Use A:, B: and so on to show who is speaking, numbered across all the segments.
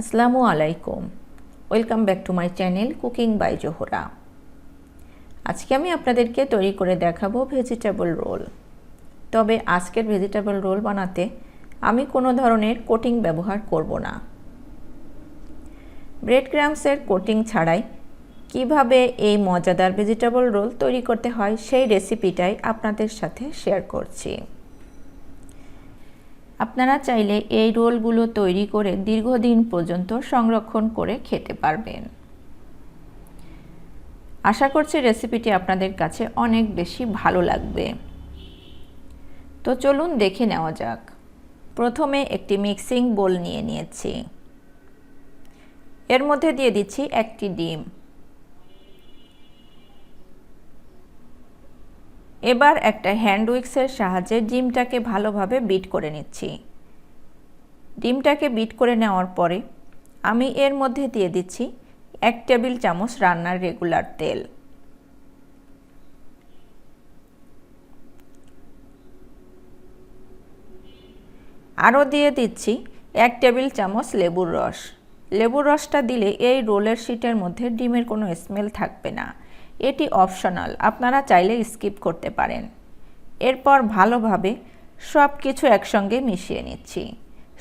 A: আসসালামু আলাইকুম। Welcome back to my channel cooking by Zohra আজকে আমি আপনাদেরকে তৈরি করে দেখাবো ভেজিটেবল রোল তবে আজকের ভেজিটেবল রোল বানাতে আমি কোনো ধরনের কোটিং ব্যবহার করব না। ব্রেড ক্রামসের কোটিং ছাড়াই কীভাবে এই মজাদার ভেজিটেবল রোল তৈরি করতে হয় সেই রেসিপিটাই আপনাদের সাথে শেয়ার করছি। আপনারা চাইলে এই রোলগুলো তৈরি করে দীর্ঘদিন পর্যন্ত সংরক্ষণ করে খেতে পারবেন। আশা করছি রেসিপিটি আপনাদের কাছে অনেক বেশি ভালো লাগবে। তো চলুন দেখে নেওয়া যাক। প্রথমে একটি মিক্সিং বোল নিয়ে নিয়েছি। এর মধ্যে দিয়ে দিচ্ছি একটি ডিম। এবার একটা হ্যান্ড উইক্সের সাহায্যে ডিমটাকে ভালোভাবে বিট করে নিচ্ছি। ডিমটাকে বিট করে নেওয়ার পরে আমি এর মধ্যে দিয়ে দিচ্ছি এক টেবিল চামচ রান্নার রেগুলার তেল। আরও দিয়ে দিচ্ছি এক টেবিল চামচ লেবুর রস। লেবুর রসটা দিলে এই রোলের শিটের মধ্যে ডিমের কোনো স্মেল থাকবে না। এটি অপশনাল আপনারা চাইলে স্কিপ করতে পারেন। এরপর ভালোভাবে সব কিছু একসঙ্গে মিশিয়ে নিচ্ছি।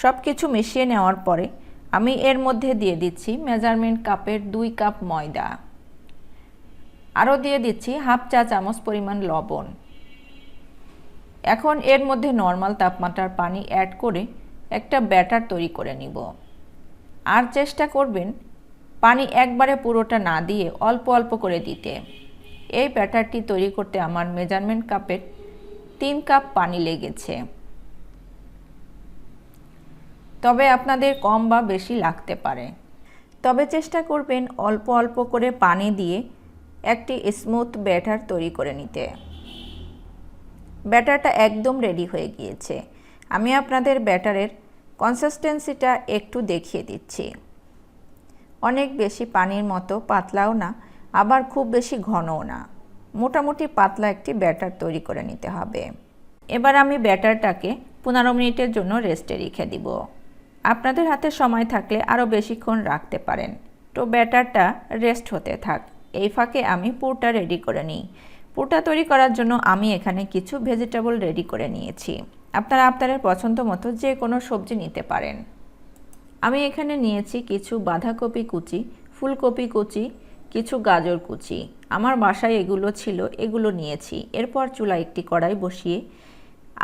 A: সব কিছু মিশিয়ে নেওয়ার পরে আমি এর মধ্যে দিয়ে দিচ্ছি মেজারমেন্ট কাপের দুই কাপ ময়দা। আরও দিয়ে দিচ্ছি হাফ চা চামচ পরিমাণ লবণ। এখন এর মধ্যে নর্মাল তাপমাত্রার পানি অ্যাড করে একটা ব্যাটার তৈরি করে নিব। আর চেষ্টা করবেন পানি একবারে পুরোটা না দিয়ে অল্প অল্প করে দিতে। এই ব্যাটারটি তৈরি করতে আমার মেজারমেন্ট কাপের তিন কাপ পানি লেগেছে। তবে আপনাদের কম বা বেশি লাগতে পারে। তবে চেষ্টা করবেন অল্প অল্প করে পানি দিয়ে একটি স্মুথ ব্যাটার তৈরি করে নিতে। ব্যাটারটা একদম রেডি হয়ে গিয়েছে। আমি আপনাদের ব্যাটারের কনসিস্টেন্সিটা একটু দেখিয়ে দিচ্ছি। অনেক বেশি পানির মতো পাতলাও না, আবার খুব বেশি ঘনও না। মোটামুটি পাতলা একটি ব্যাটার তৈরি করে নিতে হবে। এবার আমি ব্যাটারটাকে পনেরো মিনিটের জন্য রেস্টে রেখে দিব। আপনাদের হাতে সময় থাকলে আরও বেশিক্ষণ রাখতে পারেন। তো ব্যাটারটা রেস্ট হতে থাক। এই ফাঁকে আমি পুরটা রেডি করে নিই। পুরটা তৈরি করার জন্য আমি এখানে কিছু ভেজিটেবল রেডি করে নিয়েছি। আপনারা আপনাদের পছন্দ মতো যে কোনো সবজি নিতে পারেন। আমি এখানে নিয়েছি কিছু বাঁধাকপি কুচি, ফুলকপি কুচি, কিছু গাজর কুচি। আমার বাসায় এগুলো ছিল, এগুলো নিয়েছি। এরপর চুলা একটি কড়াই বসিয়ে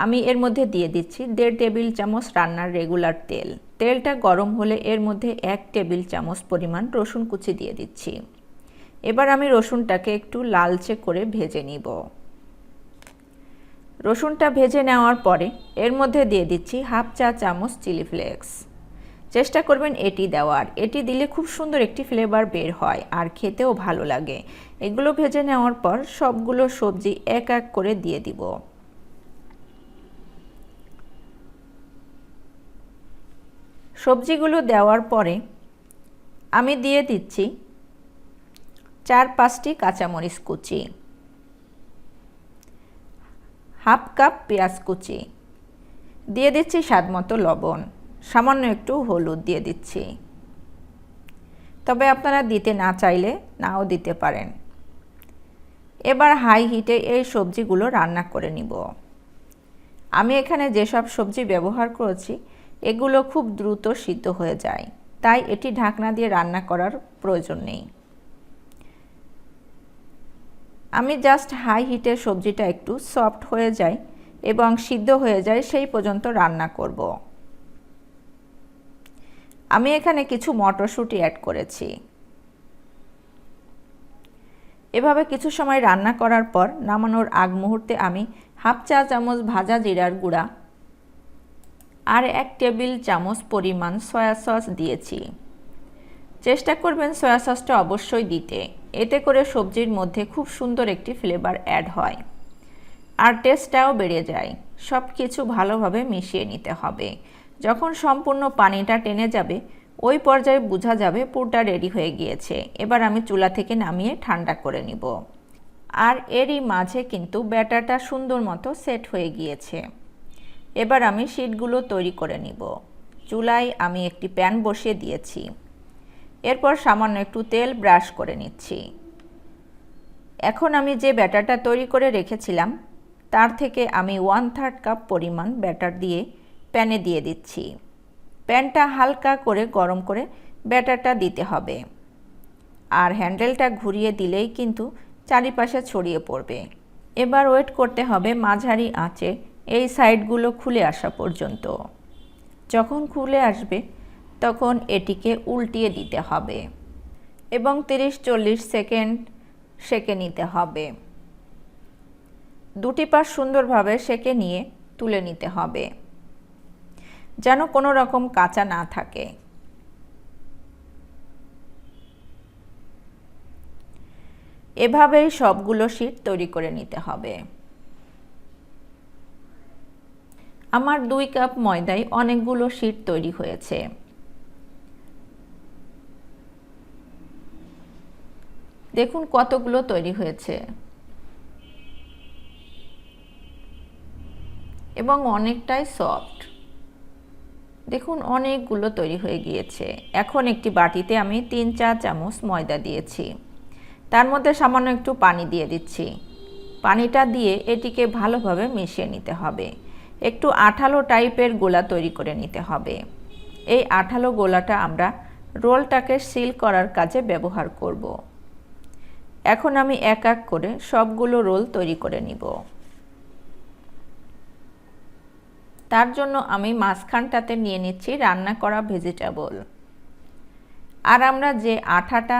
A: আমি এর মধ্যে দিয়ে দিচ্ছি দেড় টেবিল চামচ রান্নার রেগুলার তেল। তেলটা গরম হলে এর মধ্যে এক টেবিল চামচ পরিমাণ রসুন কুচি দিয়ে দিচ্ছি। এবার আমি রসুনটাকে একটু লালচে করে ভেজে নিব। রসুনটা ভেজে নেওয়ার পরে এর মধ্যে দিয়ে দিচ্ছি হাফ চা চামচ চিলি ফ্লেক্স। চেষ্টা করবেন এটি দেওয়ার। এটি দিলে খুব সুন্দর একটি ফ্লেভার বের হয় আর খেতেও ভালো লাগে। এগুলো ভেজে নেওয়ার পর সবগুলো সবজি এক এক করে দিয়ে দিব। সবজিগুলো দেওয়ার পরে আমি দিয়ে দিচ্ছি চার পাঁচটি কাঁচামরিচ কুচি, হাফ কাপ পেঁয়াজ কুচি, দিয়ে দিচ্ছি স্বাদ মতো লবণ। সামান্য একটু হলুদ দিয়ে দিচ্ছি। তবে আপনারা দিতে না চাইলে নাও দিতে পারেন। এবার হাই হিটে এই সবজিগুলো রান্না করে নিব। আমি এখানে যেসব সবজি ব্যবহার করেছি, এগুলো খুব দ্রুত সিদ্ধ হয়ে যায়। তাই এটি ঢাকনা দিয়ে রান্না করার প্রয়োজন নেই। আমি জাস্ট হাই হিটে সবজিটা একটু সফট হয়ে যায় এবং সিদ্ধ হয়ে যায় সেই পর্যন্ত রান্না করব। আমি এখানে কিছু মটরশুঁটি অ্যাড করেছি। এভাবে কিছু সময় রান্না করার পর নামানোর আগ মুহূর্তে আমি হাফ চা চামচ ভাজা জিরার গুঁড়া আর এক টেবিল চামচ পরিমাণ সয়া সস দিয়েছি। চেষ্টা করবেন সয়া সসটা অবশ্যই দিতে। এতে করে সবজির মধ্যে খুব সুন্দর একটি ফ্লেভার অ্যাড হয় আর টেস্টটাও বেড়ে যায়। সব কিছু ভালোভাবে মিশিয়ে নিতে হবে। যখন সম্পূর্ণ পানিটা টেনে যাবে, ওই পর্যায়ে বোঝা যাবে পুরটা রেডি হয়ে গিয়েছে। এবার আমি চুলা থেকে নামিয়ে ঠান্ডা করে নিব। আর এরই মাঝে কিন্তু ব্যাটারটা সুন্দর মতো সেট হয়ে গিয়েছে। এবার আমি শিটগুলো তৈরি করে নিব। চুলায় আমি একটি প্যান বসিয়ে দিয়েছি। এরপর সামান্য একটু তেল ব্রাশ করে নিচ্ছি। এখন আমি যে ব্যাটারটা তৈরি করে রেখেছিলাম, তার থেকে আমি ওয়ান থার্ড কাপ পরিমাণ ব্যাটার দিয়ে প্যানে দিয়ে দিচ্ছি। প্যানটা হালকা করে গরম করে ব্যাটারটা দিতে হবে। আর হ্যান্ডেলটা ঘুরিয়ে দিলেই কিন্তু চারিপাশে ছড়িয়ে পড়বে। এবার ওয়েট করতে হবে মাঝারি আঁচে এই সাইডগুলো খুলে আসা পর্যন্ত। যখন খুলে আসবে, তখন এটিকে উল্টিয়ে দিতে হবে এবং তিরিশ চল্লিশ সেকেন্ড সেকে নিতে হবে। দুটি পাশ সুন্দরভাবে সেকে নিয়ে তুলে নিতে হবে। যেন কোনো রকম কাঁচা না থাকে। এভাবেই সবগুলো শীট তৈরি করে নিতে হবে। আমার দুই কাপ ময়দায় অনেকগুলো শীট তৈরি হয়েছে। দেখুন কতগুলো তৈরি হয়েছে। এবং অনেকটাই সফট। দেখুন, অনেকগুলো তৈরি হয়ে গিয়েছে। এখন একটি বাটিতে আমি তিন চার চামচ ময়দা দিয়েছি। তার মধ্যে সামান্য একটু পানি দিয়ে দিচ্ছি। পানিটা দিয়ে এটিকে ভালোভাবে মিশিয়ে নিতে হবে। একটু আঠালো টাইপের গোলা তৈরি করে নিতে হবে। এই আঠালো গোলাটা আমরা রোলটাকে সিল করার কাজে ব্যবহার করব। এখন আমি এক এক করে সবগুলো রোল তৈরি করে নিব। তার জন্য আমি মাঝখানটাতে নিয়ে নিচ্ছি রান্না করা ভেজিটেবল। আর আমরা যে আঠাটা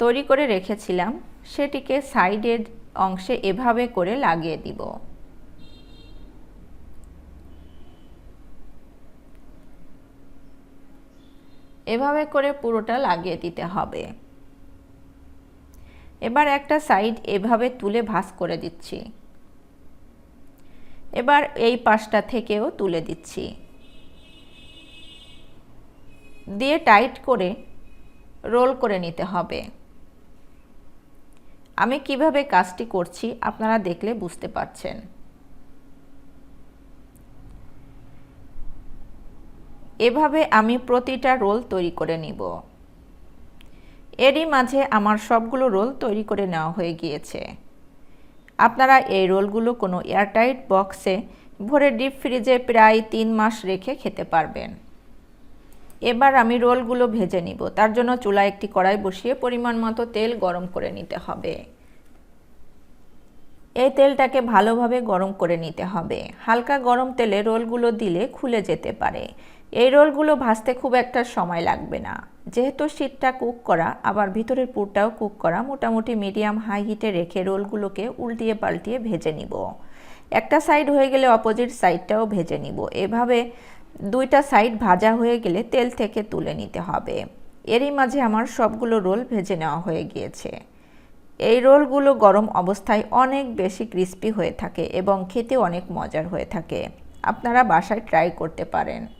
A: তৈরি করে রেখেছিলাম, সেটিকে সাইডের অংশে এভাবে করে লাগিয়ে দিব। এভাবে করে পুরোটা লাগিয়ে দিতে হবে। এবার একটা সাইড এভাবে তুলে ভাঁজ করে দিচ্ছি। এবার এই পাশটা থেকেও তুলে দিচ্ছি। দিয়ে টাইট করে রোল করে নিতে হবে। আমি কীভাবে কাজটি করছি আপনারা দেখলে বুঝতে পারছেন। এভাবে আমি প্রতিটা রোল তৈরি করে নিব। এরই মাঝে আমার সবগুলো রোল তৈরি করে নেওয়া হয়ে গিয়েছে। আপনারা এই রোলগুলো কোনো এয়ারটাইট বক্সে ভরে ডিপ ফ্রিজে প্রায় তিন মাস রেখে খেতে পারবেন। এবার আমি রোলগুলো ভেজে নিব। তার জন্য চুলা একটি কড়াই বসিয়ে পরিমাণ মতো তেল গরম করে নিতে হবে। এই তেলটাকে ভালোভাবে গরম করে নিতে হবে। হালকা গরম তেলে রোলগুলো দিলে খুলে যেতে পারে। এই রোলগুলো ভাজতে খুব একটা সময় লাগবে না। যেহেতু শীতটা কুক করা, আবার ভিতরের পুরটাও কুক করা, মোটামুটি মিডিয়াম হাই হিটে রেখে রোলগুলোকে উল্টিয়ে পাল্টিয়ে ভেজে নিব। একটা সাইড হয়ে গেলে অপোজিট সাইডটাও ভেজে নিব। এভাবে দুইটা সাইড ভাজা হয়ে গেলে তেল থেকে তুলে নিতে হবে। এরই মাঝে আমার সবগুলো রোল ভেজে নেওয়া হয়ে গিয়েছে। এই রোলগুলো গরম অবস্থায় অনেক বেশি ক্রিস্পি হয়ে থাকে এবং খেতে অনেক মজার হয়ে থাকে। আপনারা বাসায় ট্রাই করতে পারেন।